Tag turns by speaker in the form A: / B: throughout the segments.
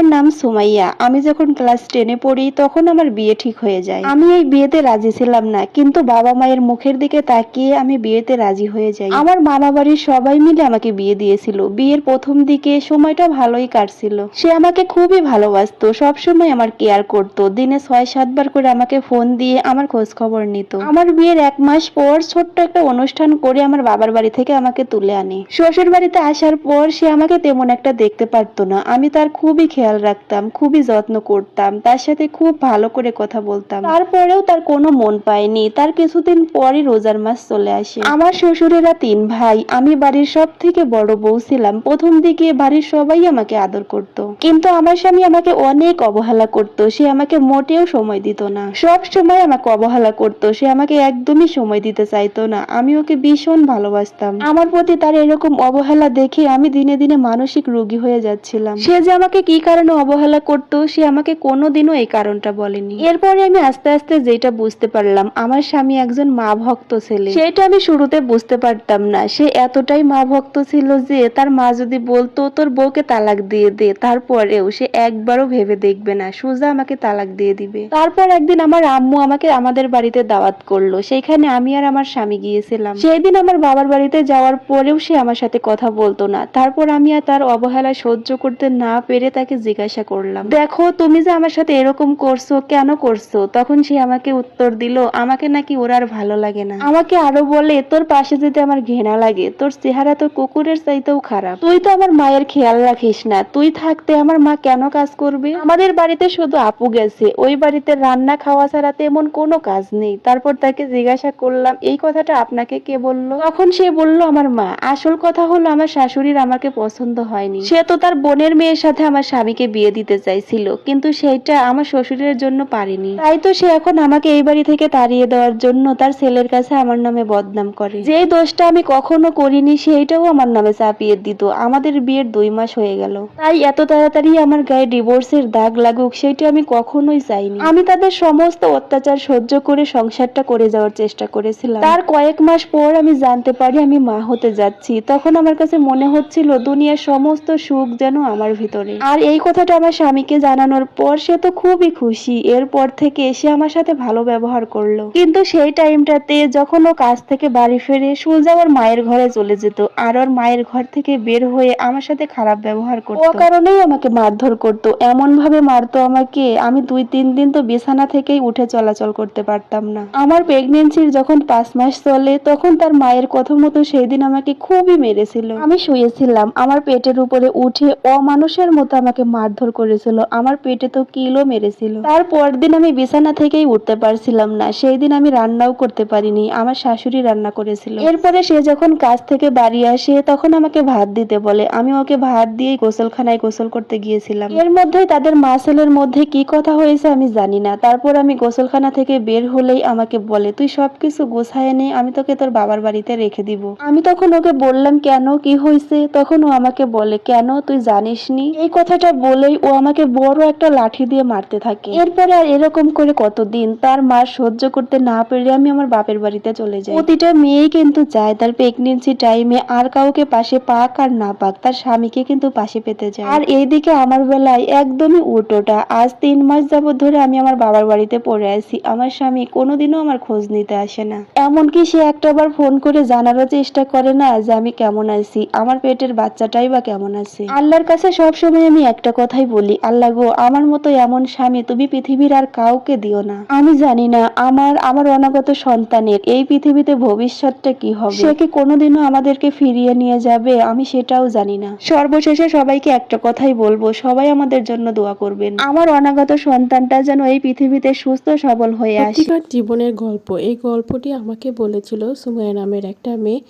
A: আমার নাম সুমাইয়া। আমি যখন ক্লাস টেনে পড়ি, তখন আমার বিয়ে ঠিক হয়ে যায়। আমি এই বিয়েতে রাজি ছিলাম না, কিন্তু বাবা মায়ের মুখের দিকে তাকিয়ে আমি বিয়েতে রাজি হয়ে যাই। আমার মামা বাড়ির সবাই মিলে আমাকে বিয়ে দিয়েছিল। বিয়ের প্রথম দিকে সময়টা ভালোই কাটছিল। সে আমাকে খুবই ভালোবাসতো, সবসময় আমার কেয়ার করতো। দিনে ছয় সাতবার করে আমাকে ফোন দিয়ে আমার খোঁজ খবর নিত। আমার বিয়ের এক মাস পর ছোট্ট একটা অনুষ্ঠান করে আমার বাবার বাড়ি থেকে আমাকে তুলে আনে। শ্বশুর বাড়িতে আসার পর সে আমাকে তেমন একটা দেখতে পারতো না। আমি তার খুবই খেয়াল রাখতাম, খুবই যত্ন করতাম, তার সাথে খুব ভালো করে কথা বলতাম। তারপরেও তার কোনো মন পায়নি, তার কিছুদিন পরই রোজার মাস চলে আসে। আমার শ্বশুরেরা তিন ভাই, আমি বাড়ির সব থেকে বড় বউ ছিলাম, প্রথম দিকে বাড়ির সবাই আমাকে আদর করত। কিন্তু আমার স্বামী আমাকে অনেক অবহেলা করত, সে আমাকে মোটেও সময় দিত না। সব সময় আমাকে অবহেলা করত, সে আমাকে একদমই সময় দিতে চাইতো না। আমি ওকে ভীষণ ভালোবাসতাম। আমার প্রতি তার এরকম অবহেলা দেখে আমি দিনে দিনে মানসিক রোগী হয়ে যাচ্ছিলাম। সে যে আমাকে কি কারণে অবহেলা করতো, সে আমাকে কোনোদিনও এই কারণটা বলেনি। এরপরে আমি আস্তে আস্তে যেটা বুঝতে পারলাম, আমার স্বামী একজন মা ভক্ত ছেলে। সেটা আমি শুরুতে বুঝতে পারতাম না। সে এতটাই মা ভক্ত ছিল যে, তার মা যদি বলতো, তোর বউকে তালাক দিয়ে দে। তারপরেও সে একবারও ভেবে দেখবে না। সোজা আমাকে তালাক দিয়ে দিবে। তারপর একদিন আমার আম্মু আমাকে আমাদের বাড়িতে দাওয়াত করল। সেখানে আমি আর আমার স্বামী গিয়েছিলাম। সেই দিন আমার বাবার বাড়িতে যাওয়ার পরেও সে আমার সাথে কথা বলতো না। তারপর আমি আর তার অবহেলা সহ্য করতে না পেরে তাকে জিজ্ঞাসা করলাম, দেখো, তুমি যে আমার সাথে এরকম করছ, কেন করছ? তখন সে আমাকে উত্তর দিল, আমাকে নাকি ওর আর ভালো লাগে না। আমাকে আরও বলে, তোর পাশে যেতে আমার ঘৃণা লাগে, তোর চেহারা তো কুকুরের চাইতেও খারাপ। তুই তো আমার মায়ের খেয়াল রাখিস না। তুই থাকতে আমার মা কেন কাজ করবে? আমাদের বাড়িতে শুধু আপু গেছে। ওই বাড়িতে রান্না, খাওয়া ছাড়া তেমন কোনো কাজ নেই। তারপর তাকে জিজ্ঞাসা করলাম, এই কথাটা আপনাকে কে বলল? তখন সে বলল, আমার মা। আসল কথা হলো, আমার শাশুড়ির আমাকে পছন্দ হয়নি। সে তো তার বোনের মেয়ের সাথে আমার স্বামীকে বিয়ে দিতে চাইছিল, কিন্তু সেইটা আমার শ্বশুরের জন্য পারেনি। তাই তো সে এখন আমাকে এই বাড়ি থেকে তাড়িয়ে দেওয়ার জন্য তার ছেলের কাছে আমার নামে বদনাম করে। যেই দোষটা আমি কখনো করিনি, সেইটাও আমার নামে চাপিয়ে দিত। আমাদের বিয়ের দুই মাস হয়ে গেল। তাই এত তাড়াতাড়ি আমার গায়ে ডিভোর্সের দাগ লাগুক, সেটা আমি কখনোই চাইনি। আমি তাদের সমস্ত অত্যাচার সহ্য করে সংসারটা করে যাওয়ার চেষ্টা করেছিলাম। তার কয়েক মাস পর আমি জানতে পারি আমি মা হতে যাচ্ছি। তখন আমার কাছে মনে হচ্ছিল, দুনিয়ার সমস্ত সুখ যেন আমার ভিতরে। আর এই কথাটা আমার স্বামীকে জানানোর পর সে তো খুবই খুশি। এরপর থেকে সে আমার সাথে ভালো ব্যবহার করল। কিন্তু সেই টাইমটাতে যখন ও কাজ থেকে বাড়ি ফেরে সোজা ওর মায়ের ঘরে চলে যেত। আর ওর মায়ের ঘর থেকে বের হয়ে আমার সাথে খারাপ ব্যবহার করতো। ও কারণেই আমাকে মারধর করতো। এমন ভাবে মারতো আমাকে। আমি দুই, তিন দিন তো বিছানা থেকেই উঠে চলাচল করতে পারতাম না। আমার প্রেগনেন্সির যখন পাঁচ মাস চলে, তখন তার মায়ের কথা মতো সেই দিন আমাকে খুবই মেরেছিল। আমি শুয়েছিলাম। আমার পেটের উপরে উঠে অমানুষের মতো আমাকে মারধর করেছিল। আমার পেটে তো কিলো মেরেছিল। তারপর দিন আমি বিছানা থেকেই উঠতে পারছিলাম না। সেই দিন আমি রান্নাও করতে পারিনি। আমার শাশুড়ি রান্না করেছিল। এরপরে সে যখন কাজ থেকে বাড়ি আসে, তখন আমাকে ভাত দিতে বলে। আমি ওকে ভাত দিয়ে গোসলখানায় গোসল করতে গিয়েছিলাম। এর মধ্যেই তাদের মা ছেলের মধ্যে কি কথা হয়েছে আমি জানি না। তারপর আমি গোসলখানা থেকে বের হলেই আমাকে বলে, তুই সবকিছু গোছায় নে, আমি তোকে তোর বাবার বাড়িতে রেখে দিব। আমি তখন ওকে বললাম, কেন? কি হয়েছে? তখন ও আমাকে বলে, কেন? তুই জানিসনি? এই কথাটা বলেই ও আমাকে বড় একটা লাঠি দিয়ে মারতে থাকে। এরপরে আর এরকম করে কতদিন তার মার সহ্য করতে না পেরে আমি আমার বাপের বাড়িতে চলে যাই। প্রতিটা মেয়েই কিন্তু চায় তার প্রেগনেন্সি টাইমে আর কাউকে পাশে পাক আর না পাক, তার স্বামীকে কিন্তু পাশে পেতে যায় আর এইদিকে আমার বেলায় একদমই উল্টোটা। আজ তিন মাস যাবত ধরে আমি আমার বাবার বাড়িতে পড়ে আছি। আমার স্বামী কোনোদিনও আমার খোঁজ নিতে আসে না। এমনকি সে একটাবার ফোন করে জানারও চেষ্টা করে না যে আমি কেমন আছি। আমার পেটের বাচ্চাটাই বা কেমন আছে। আল্লাহর কাছে সব সময় আমি একটা কথাই বলি, আল্লাহ গো, আমার মতো এমন স্বামী তুমি পৃথিবীর আর কাউকে দিও না। আমি জানি না আমার আমার অনাগত সন্তানের এই পৃথিবীতে ভবিষ্যৎটা কি হবে। সে কি কোনোদিনও আমাদেরকে ফিরিয়ে নিয়ে যাবে? আমি সেটাও জানি না। সর্বশেষে সবাইকে একটা কথাই বলব, সবাই আমাদের জন্য দোয়া করবেন। আমার অনাগত সন্তানটা যেন এই পৃথিবীতে সুস্থ সবল হয়ে আসে।
B: জীবনের গল্প, এই গল্পটি আমাকে বলেছিল সুমায়া নামের একটা মেয়ে।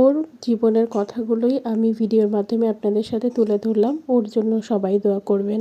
B: ওর জীবনের কথাগুলোই আমি ভিডিওর মাধ্যমে আপনাদের সাথে তুলে ধরলাম। ওর জন্য সবাই দোয়া করবেন।